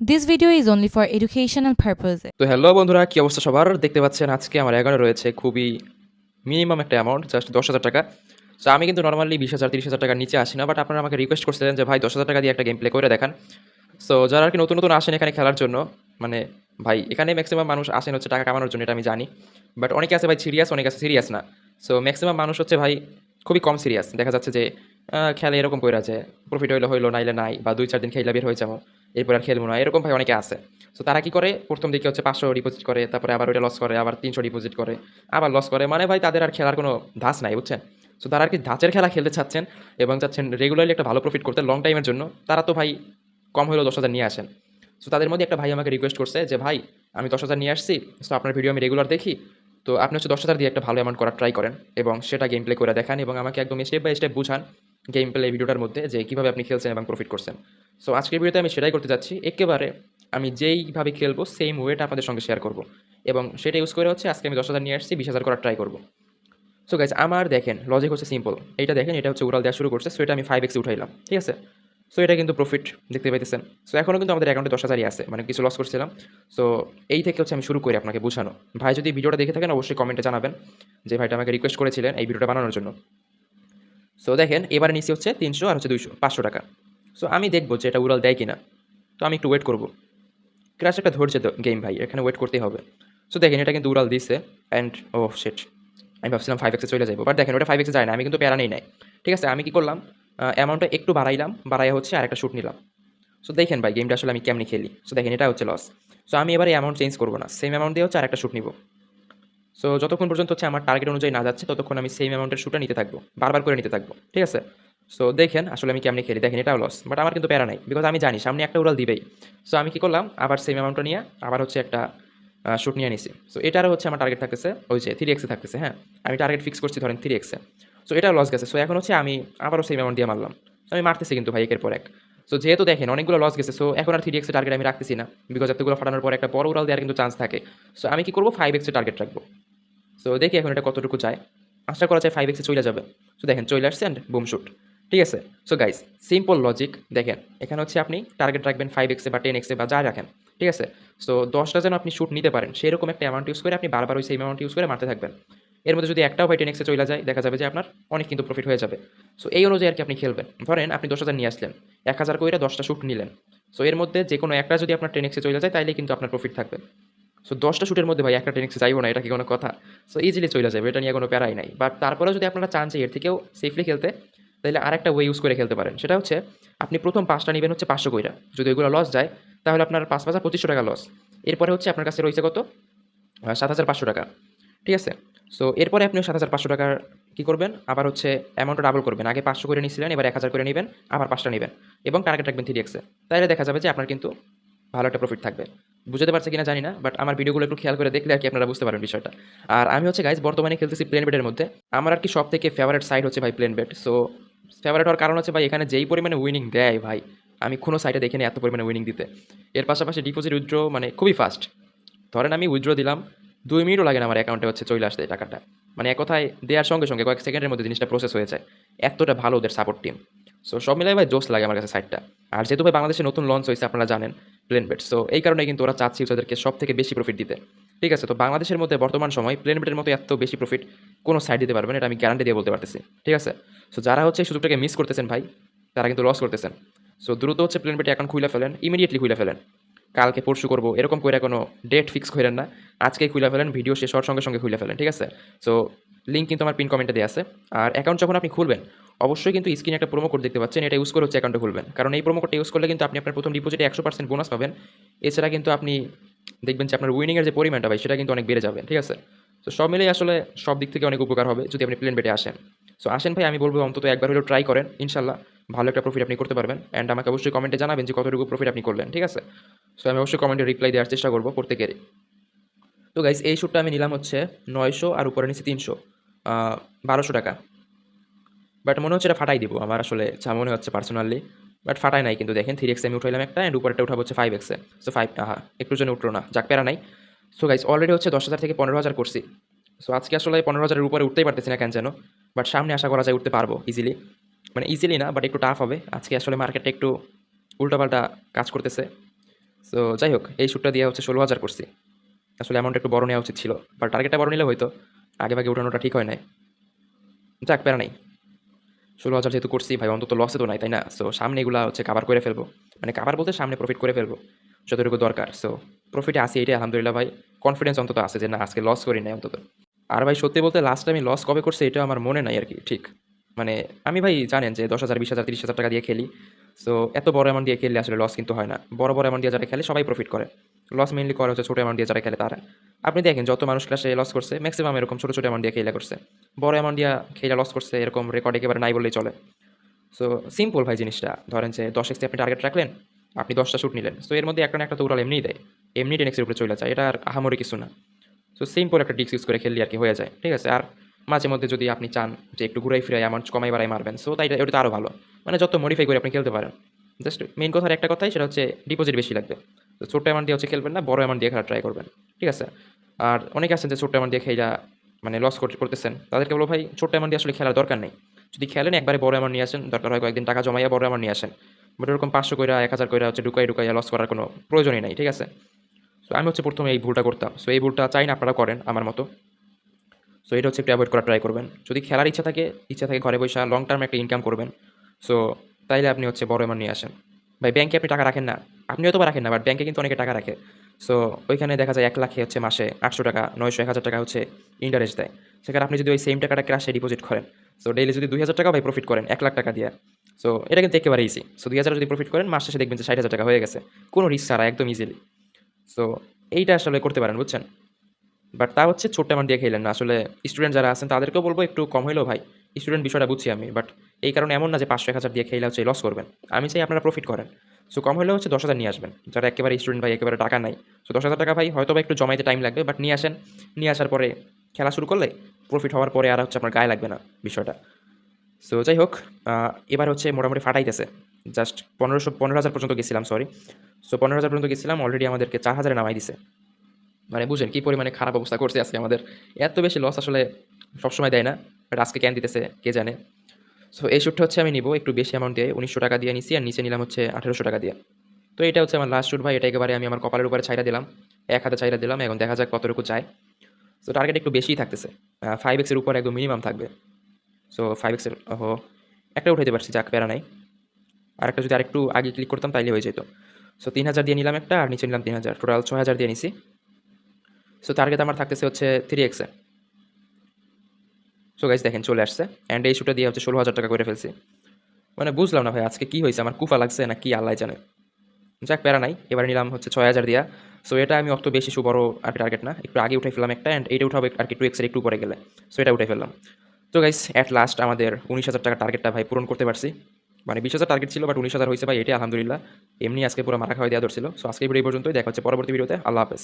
This video is only for educational purposes. তো hello বন্ধুরা, কি অবস্থা সবার? দেখতে পাচ্ছেন আজকে আমার এগারো রয়েছে, খুবই মিনিমাম একটা অ্যামাউন্ট জাস্ট দশ হাজার টাকা। সো আমি কিন্তু নর্মালি বিশ হাজার, তিরিশ হাজার টাকার নিচে আসি না বাট আপনারা আমাকে রিকোয়েস্ট করছিলেন যে ভাই দশ হাজার টাকা দিয়ে একটা গেম প্লে করে দেখান। সো যারা আর কি নতুন নতুন আসেন এখানে খেলার জন্য মানে ভাই, এখানে ম্যাক্সিমাম মানুষ আসেন হচ্ছে টাকা কামানোর জন্য, এটা আমি জানি। বাট অনেকে আছে ভাই সিরিয়াস অনেকে আছে সিরিয়াস না। সো ম্যাক্সিমাম মানুষ হচ্ছে ভাই খুবই কম সিরিয়াস দেখা যাচ্ছে যে খেলে এরকম করে আছে প্রফিট হইল হইল, নাইলে নাই, বা দুই চার দিন খেলা বের হয়ে যাব। এরপর আর খেলব না। এরকম ভাই অনেকে আছে। সো তারা কি করে? প্রথম দিকে হচ্ছে পাঁচশো ডিপোজিট করে, তারপরে আবার ওইটা লস করে, আবার তিনশো ডিপোজিট করে, আবার লস করে। মানে ভাই, তাদের আর খেলার কোনো ধাঁচ নাই, বুঝছেন? সো তারা আর কি ধাঁচের খেলা খেলতে চাচ্ছেন এবং চাচ্ছেন রেগুলারলি একটা ভালো প্রফিট করতে লং টাইমের জন্য। তারা তো ভাই কম হলেও দশ হাজার নিয়ে আসেন। সো তাদের মধ্যে একটা ভাই আমাকে রিকোয়েস্ট করছে যে, ভাই, আমি দশ হাজার নিয়ে আসছি। সো আপনার ভিডিও আমি রেগুলার দেখি। তো আপনি হচ্ছে দশ হাজার দিয়ে একটা ভালো অ্যামাউন্ট করার ট্রাই করেন এবং সেটা গেম প্লে করে দেখান এবং আমাকে একদম স্টেপ বাই স্টেপ বুঝান গেম প্লে ভিডিওটার মধ্যে যে কীভাবে আপনি খেলছেন এবং প্রফিট করছেন। সো আজকের ভিডিওতে আমি সেটাই করতে যাচ্ছি। একেবারে আমি যেইভাবে খেলব সেম ওয়েটা আপনাদের সঙ্গে শেয়ার করব। এবং সেটা ইউজ করে হচ্ছে আজকে আমি দশ হাজার নিয়ে আসছি, বিশ হাজার করার ট্রাই করব। সো গাইজ আমার দেখেন লজিক হচ্ছে সিম্পল এটা দেখেন, এটা হচ্ছে উড়াল দেওয়া শুরু করছে সো এটা আমি ফাইভ এক্সে উঠাইলাম, ঠিক আছে? সো এটা কিন্তু প্রফিট দেখতে পাইতেছেন। সো এখনও কিন্তু আমাদের অ্যাকাউন্টে দশ হাজারই আছে মানে কিছু লস করছিলাম। সো এই থেকে হচ্ছে আমি শুরু করি আপনাকে বোঝানো। ভাই, যদি ভিডিওটা দেখে থাকেন, অবশ্যই কমেন্টে জানাবেন যে ভাইটা আমাকে রিকোয়েস্ট করেছিলেন এই ভিডিওটা বানানোর জন্য। সো দেখেন, এবারে নিচে হচ্ছে তিনশো আর হচ্ছে দুইশো, পাঁচশো টাকা। সো আমি দেখব যে এটা উড়াল দেয় কিনা। তো আমি একটু ওয়েট করব। ক্রাশ একটা ধরছে তো গেম ভাই, এখানে ওয়েট করতেই হবে। সো দেখেন, এটা কিন্তু উড়াল দিছে অ্যান্ড ও সেট আমি ভাবছিলাম ফাইভ এক্সে চলে যাব বাট দেখেন, ওটা ফাইভ এক্সে যায় না, আমি কিন্তু প্যারা নেই নাই। ঠিক আছে, আমি কি করলাম? অ্যামাউন্টটা একটু বাড়াইলাম, বাড়াইয়া হচ্ছে আর একটা শ্যুট নিলাম। সো দেখেন ভাই গেমটা আসলে আমি কেমনি খেলি? সো দেখেন, এটা হচ্ছে লস সো আমি এবার এই অ্যামাউন্ট চেঞ্জ করব না। সেম অ্যামাউন্ট দিয়ে হচ্ছে আর একটা শ্যুট নিব। সো যতক্ষণ পর্যন্ত হচ্ছে আমার টার্গেট অনুযায়ী না যাচ্ছে, ততক্ষণ আমি সেম অ্যামাউন্টের শ্যুটটা নিতে থাকব, বারবার করে নিতে থাকব। ঠিক আছে? সো দেখেন, আসলে আমি কেমনি খেলি? দেখেন, এটাও লস বাট আমার কিন্তু প্যারা নাই বিকজ আমি জানি, সামনে একটা উড়াল দিবেই। সো আমি কী করলাম? আবার সেম অ্যামাউন্টটা নিয়ে আবার হচ্ছে একটা শ্যুট নিয়ে নিছি। সো এটারও হচ্ছে আমার টার্গেট থাকতেছে, ওই যে থ্রি এক্সে থাকতেছে হ্যাঁ? আমি টার্গেট ফিক্স করছি, ধরেন থ্রি এক্সে সো এটাও লস গেছে। সো এখন হচ্ছে আমি আবারও সেম অ্যামাউন্ট দিয়ে মারলাম। আমি মারতেছি কিন্তু ভাই একের পর এক। সো যেহেতু দেখেন অনেকগুলো লস গেছে সো এখন আর থ্রি এক্সের টার্গেট আমি রাখতেছি না। বিকজ এতগুলো ফাটানোর পর একটা বড় উড়াল দেওয়ার কিন্তু চান্স থাকে। সো আমি কি করব? ফাইভ এক্সের টার্গেট রাখব। সো দেখি এখন এটা কতটুকু চায় আশা করা যায় ফাইভ এক্সে চলে যাবে। সো দেখেন চলে আসছে অ্যান্ড বুম শুট ঠিক আছে? সো গাইস সিম্পল লজিক দেখেন, এখানে হচ্ছে আপনি টার্গেট রাখবেন ফাইভ এক্সে বা টেন এক্সে বা যা রাখেন। ঠিক আছে? সো দশটা যেন আপনি শুট নিতে পারেন, সেরকম একটা অ্যামাউন্ট ইউজ করে আপনি বারবার ওই সেম অ্যামাউন্ট ইউজ করে মারতে থাকবেন। এর মধ্যে যদি একটাও ভাই টেন এক্সে চলে যায়, দেখা যাবে যে আপনার অনেক কিন্তু প্রফিট হয়ে যাবে। সো এই অনুযায়ী আর কি আপনি খেলবেন। ধরেন আপনি দশ হাজার নিয়ে আসলেন, এক হাজার কইরা দশটা শুট নিলেন। সো এর মধ্যে যে কোনো একটা যদি আপনার টেন এক্সে চলে যায় তাইলে কিন্তু আপনার প্রফিট থাকবে। সো দশটা শ্যুটের মধ্যে ভাই একটা টেন যাইবো না, এটা কি কোনো কথা? সো ইজিলি চলে যাবে, এটা নিয়ে কোনো প্যারাই নাই। বাট তারপরেও যদি আপনারা চান যে এর থেকেও সেফলি খেলতে তাহলে আরেকটা ওয়ে ইউজ করে খেলতে পারেন। সেটা হচ্ছে, আপনি প্রথম পাঁচটা নেবেন হচ্ছে পাঁচশো কইরা। যদি ওইগুলো লস যায়, তাহলে আপনার পাঁচ পাঁচা পঁচিশশো টাকা লস এরপরে হচ্ছে আপনার কাছে রয়েছে কত? সাত হাজার পাঁচশো টাকা। ঠিক আছে? সো এরপরে আপনি সাত হাজার পাঁচশো টাকার কী করবেন? আবার হচ্ছে অ্যামাউন্টটা ডাবল করবেন। আগে পাঁচশো করে নিয়েছিলেন, এবার এক হাজার করে নেবেন, আবার পাঁচটা নেবেন এবং টার্গেট রাখবেন থ্রি এক্সে তাহলে দেখা যাবে যে আপনার কিন্তু ভালো একটা প্রফিট থাকবে। বুঝতে পারছে কিনা জানি না বাট আমার ভিডিওগুলো একটু খেয়াল করে দেখলে আর কি আপনারা বুঝতে পারেন বিষয়টা। আর আমি হচ্ছে গাইজ বর্তমানে খেলতেছি প্লেন বেডের মধ্যে। আমার আর কি সব থেকে ফেভারিট সাইড হচ্ছে ভাই প্লেন বেড সো ফেভারিট হওয়ার কারণ হচ্ছে ভাই, এখানে যেই পরিমাণে উইনিং দেয় ভাই, আমি কোনো সাইডে দেখিনি এত পরিমাণে উইনিং দিতে। এর পাশাপাশি ডিপোজিট উইথড্র মানে খুবই ফাস্ট ধরেন আমি উইথড্র দিলাম দুই মিনিটও লাগে না আমার অ্যাকাউন্টে হচ্ছে চলে আসতে টাকাটা। মানে এক কথায় দেওয়ার সঙ্গে সঙ্গে কয়েক সেকেন্ডের মধ্যে জিনিসটা প্রসেস হয়ে যায়। এতটা ভালো ওদের সাপোর্ট টিম সো সব মিলাই ভাই জোস লাগে আমার কাছে সাইডটা আর যেহেতু ভাই বাংলাদেশে নতুন লঞ্চ হয়েছে, আপনারা জানেন প্লেন বেড সো এই কারণে কিন্তু ওরা চাচ্ছি ওদেরকে সব থেকে বেশি প্রফিট দিতে। ঠিক আছে, তো বাংলাদেশের মধ্যে বর্তমান সময় প্লেন বেডের মতো এত বেশি প্রফিট কোনো সাইড দিতে পারবেন এটা আমি গ্যারান্টি দিয়ে বলতে পারতেছি। ঠিক আছে? সো যারা হচ্ছে এই সুযোগটাকে মিস করতেছেন ভাই, তারা কিন্তু লস করতেছেন। সো দ্রুত হচ্ছে প্লেন বেডে অ্যাকাউন্ট খুলে ফেলেন ইমিডিয়েটলি খুলে ফেলেন। কালকে পরশু করব। এরকম করে কোনো ডেট ফিক্স করেন না। আজকেই খুলে ফেলেন ভিডিও শেষ হওয়ার সঙ্গে সঙ্গে খুলে ফেলেন, ঠিক আছে? সো লিঙ্ক কিন্তু আমার পিন কমেন্টে দেওয়া আছে। আর অ্যাকাউন্ট যখন আপনি খুলবেন, অবশ্যই কিন্তু স্ক্রিনে একটা প্রোমো কোড দেখতে পাচ্ছেন, এটা ইউজ করে হচ্ছে অ্যাকাউন্টে খুলবেন। কারণ এই প্রোমো কোডটা ইউজ করলে কিন্তু আপনি আপনার প্রথম ডিপোজিটে একশো পার্সেন্ট বোনাস পাবেন। এছাড়া কিন্তু আপনি দেখবেন যে আপনার উইনিংয়ের যে পরিমাণটা ভাই, সেটা কিন্তু অনেক বেড়ে যাবে, ঠিক আছে? তো সব মিলিয়ে আসলে সব দিক থেকে অনেক উপকার হবে যদি আপনি প্লেন বেটে আসেন। সো আসেন ভাই, আমি বলব অন্তত একবার হলেও ট্রাই করেন, ইনশাল্লাহ। ভালো একটা প্রফিট আপনি করতে পারবেন। অ্যান্ড আমাকে অবশ্যই কমেন্টে জানাবেন যে কতটুকু প্রফিট আপনি করলেন, ঠিক আছে? সো আমি অবশ্যই কমেন্টে রিপ্লাই দেওয়ার চেষ্টা করব প্রত্যেকেরই। তো গাইজ এই শ্যুটটা আমি নিলাম হচ্ছে নয়শো আর উপরে নিচ্ছি তিনশো। বারোশো টাকা। বাট মনে হচ্ছে এটা ফাটাই দিব, আমার আসলে যা মনে হচ্ছে পার্সোনালি বাট ফাটাই নাই, কিন্তু দেখেন থ্রি এক্সে আমি উঠাইলাম একটা অ্যান্ড উপরেটা উঠাবো হচ্ছে ফাইভ এক্সে সো ফাইভ হ্যাঁ একটু জন্য উঠল না, যাক, প্যারা নাই। সো গাইজ অলরেডি হচ্ছে দশ হাজার থেকে পনেরো হাজার করছি। সো আজকে আসলে পনেরো হাজারের উপরে উঠতেই পারতেছি না কেন যেন। বাট সামনে আশা করা যায় উঠতে পারব ইজিলি মানে ইজিলি না বাট একটু টাফ হবে। আজকে আসলে মার্কেটটা একটু উল্টাপাল্টা কাজ করতেছে। সো যাই হোক, এই শ্যুটটা দিয়ে হচ্ছে ষোলো হাজার করছি। আসলে অ্যামাউন্ট একটু বড় নেওয়া উচিত ছিল বাট টার্গেটটা বড় নিলে হয়তো আগে ভাগে উঠানোটা ঠিক হয় নাই। যাক, প্যারা নাই। ষোলো হাজার যেহেতু করছি, ভাই, অন্তত লসে তো নাই, তাই না? সো সামনে এগুলা হচ্ছে কাভার করে ফেলব। মানে কাভার বলতে সামনে প্রফিট করে ফেলব, যতটুকু দরকার। সো প্রফিটে আসি এটাই, আলহামদুলিল্লাহ, ভাই। কনফিডেন্স অন্তত আছে যে, না, আজকে লস করি নাই অন্তত। আর ভাই, সত্যি বলতে লাস্ট আমি লস কবে করছি এটা আমার মনে নাই আর কি, ঠিক। মানে আমি ভাই, জানেন যে দশ হাজার, বিশ হাজার, তিরিশ হাজার টাকা দিয়ে খেলি। সো এত বড় অ্যামাউন্ট দিয়ে খেললে আসলে লস কিন্তু হয় না। বড় বড় অ্যামাউন্ট দিয়ে যারা খেলে সবাই প্রফিট করে। লস মেনলি করে হচ্ছে ছোটো অ্যামাউন্ট দিয়ে যারা খেলে তারা। আপনি দেখেন, যত মানুষ ক্লাসে লস করছে ম্যাক্সিমাম এরকম ছোটো ছোটো অ্যামাউন্ট দিয়ে খেলা করছে। বড় অ্যামাউন্ট দিয়ে খেলা লস করছে, এরকম রেকর্ড একেবারে নাই বললেই চলে। সো সিম্পল ভাই জিনিসটা। ধরেন যে দশ এক্সে আপনি টার্গেট রাখলেন, আপনি দশটা শ্যুট নিলেন। সো এর মধ্যে একটা না একটা তো উড়াল এমনিই দেয়। এমনি টেন এক্সের উপরে চলে যায়। এটা আর আহামরি কিছু না। সো সিম্পল একটা ডিক্স ইউজ করে খেললে আর কি হয়ে যায়। ঠিক আছে? আর মাঝে মধ্যে যদি আপনি চান যে একটু ঘুরাই ফিরাই অ্যামাউন্ট কমাই বাড়াই মারবেন সো তাই তো আরও ভালো। মানে যত মডিফাই করে আপনি খেলতে পারেন। জাস্ট মেন কথার একটা কথাই, সেটা হচ্ছে ডিপোজিট বেশি লাগবে। তো ছোটো অ্যামাউন্ট দিয়ে হচ্ছে খেলবেন না, বড় অ্যামাউন্ট দিয়ে খেলা ট্রাই করবেন। ঠিক আছে? আর অনেকে আছেন যে ছোটো অ্যামাউন্ট দিয়ে খেলা মানে লস করতেছেন। তাদেরকে বলো, ভাই ছোটো অ্যামাউন্ট দিয়ে আসলে খেলার দরকার নেই। যদি খেলেন, একবারে বড় অ্যামাউন্ট নিয়ে আসেন, দরকার হয় কয়েকদিন টাকা জমাইয়া বড় অ্যামাউন্ট নিয়ে আসেন। বাট ওরকম পাঁচশো কইরা, এক হাজার কইরা হচ্ছে ঢুকাই ঢুকাইয়া লস করার কোনো প্রয়োজনই নাই, ঠিক আছে? সো আমি হচ্ছে প্রথমে এই ভুলটা করতাম। সো এই ভুলটা চাই না আপনারা করেন, আমার মতো। সো এটা হচ্ছে একটু অ্যাভয়েড ট্রাই করবেন। যদি খেলার ইচ্ছা থাকে ইচ্ছা থাকে ঘরে বসে লং টার্ম একটা ইনকাম করবেন। সো তাইলে আপনি হচ্ছে বড় অ্যামাউন্ট নিয়ে আসেন। ভাই ব্যাংকে আপনি টাকা রাখেন না। আপনি হয়তো রাখেন না বাট ব্যাংকে কিন্তু অনেকে টাকা রাখে। সো ওইখানে দেখা যায় এক লাখে হচ্ছে মাসে আটশো টাকা, নয়শো, এক হাজার টাকা হচ্ছে ইন্টারেস্ট দেয়। সেখানে আপনি যদি ওই সেম টাকাটা ক্রাশে ডিপোজিট করেন সো ডেইলি যদি দুই হাজার টাকা ভাই প্রফিট করেন, এক লাখ টাকা দিয়ে সো এটা কিন্তু একেবারে ইজি সো দুই হাজার যদি প্রফিট করেন, মাস শেষে দেখবেন যে ষাট হাজার টাকা হয়ে গেছে। কোনো রিস্ক ছাড়া, একদম ইজিলি সো এইটা আসলে করতে পারেন, বুঝছেন? বাট তা হচ্ছে ছোট্ট অ্যামাউন্ট দিয়ে খেলেন না। আসলে স্টুডেন্ট যারা আছেন, তাদেরকেও বলব একটু কম হইলেও ভাই স্টুডেন্ট বিষয়টা বুঝছি আমি। বাট এই কারণে এমন না যে পাঁচশো, এক হাজার দিয়ে খেলে হচ্ছে লস করবেন। আমি চাই আপনারা প্রফিট করেন। সো কম হলেও হচ্ছে দশ হাজার নিয়ে আসবেন। যারা একেবারে স্টুডেন্ট ভাই, একেবারে টাকা নাই। সো দশ হাজার টাকা ভাই হয়তো বা একটু জমাইতে টাইম লাগবে বাট নিয়ে আসেন। নিয়ে আসার পরে খেলা শুরু করলে প্রফিট হওয়ার পরে আর হচ্ছে আপনার গায়ে লাগবে না বিষয়টা। সো যাই হোক এবার হচ্ছে মোটামুটি ফাটাইতেছে। জাস্ট পনেরোশো, পনেরো হাজার পর্যন্ত গেছিলাম সরি সো পনেরো হাজার পর্যন্ত গেছিলাম অলরেডি আমাদেরকে চার হাজারে নামাই দিছে। মানে বুঝেন কী পরিমাণে খারাপ অবস্থা করছে আজকে আমাদের। এত বেশি লস আসলে সবসময় দেয় না বাট আজকে ক্যান দিতেছে, কে জানে। সো এই শ্যুটটা হচ্ছে আমি নিব একটু বেশি অ্যামাউন্ট দিয়ে, উনিশশো টাকা দিয়ে নিছি, আর নিচে নিলাম হচ্ছে আঠেরোশো টাকা দিয়ে। তো এটা হচ্ছে আমার লাস্ট শ্যুট ভাই, এটা একেবারে আমি আমার কপালের উপরে ছাইরা দিলাম, এক হাতে ছাইরা দিলাম, এখন দেখা যাক কতটুকু চায়। সো টার্গেট একটু বেশিই থাকতেছে ফাইভ এক্সের উপর একদম মিনিমাম থাকবে। সো ফাইভ এক্সের ওহো, একটা উঠাইতে পারছি, যাক, প্যারা নাই। আর একটা যদি আরেকটু আগে ক্লিক করতাম, তাইলে হয়ে যেত। সো তিন হাজার দিয়ে নিলাম একটা, আর নিচে নিলাম তিন হাজার। টোটাল ছয় হাজার দিয়ে নিছি। সো টার্গেট আমার থাকতেছে হচ্ছে থ্রি এক্সে সো গাইজ দেখেন, চলে আসছে। অ্যান্ড এই শুটা দিয়ে হচ্ছে ষোলো হাজার টাকা করে ফেলছি। মানে বুঝলাম না ভাই, আজকে কী হয়েছে? আমার কুফা লাগছে না কি আল্লাহ জানে। যাক, প্যারা নাই। এবার নিলাম হচ্ছে ছয় হাজার দিয়া। সো এটা আমি অত বেশি বড় আর টার্গেট না। একটু আগে উঠে ফেললাম একটা অ্যান্ড এইটা উঠাবে আর কি টু এক্সের একটু উপরে গেলে। সো এটা উঠে ফেললাম। তো গাইস অ্যাট লাস্ট আমাদের উনিশ হাজার টাকা টার্গেটটা ভাই পূরণ করতে পারছি। মানে বিশ হাজার টার্গেট ছিল বাট উনিশ হাজার হয়েছে ভাই, এটাই আলহামদুলিল্লাহ। এমনি আজকে পুরো মারা খাওয়া দেওয়া ধরছিল। সো আজকে ভিডিও পর্যন্তই। দেখা হচ্ছে পরবর্তী ভিডিওতে। আল্লাহ হাফেজ।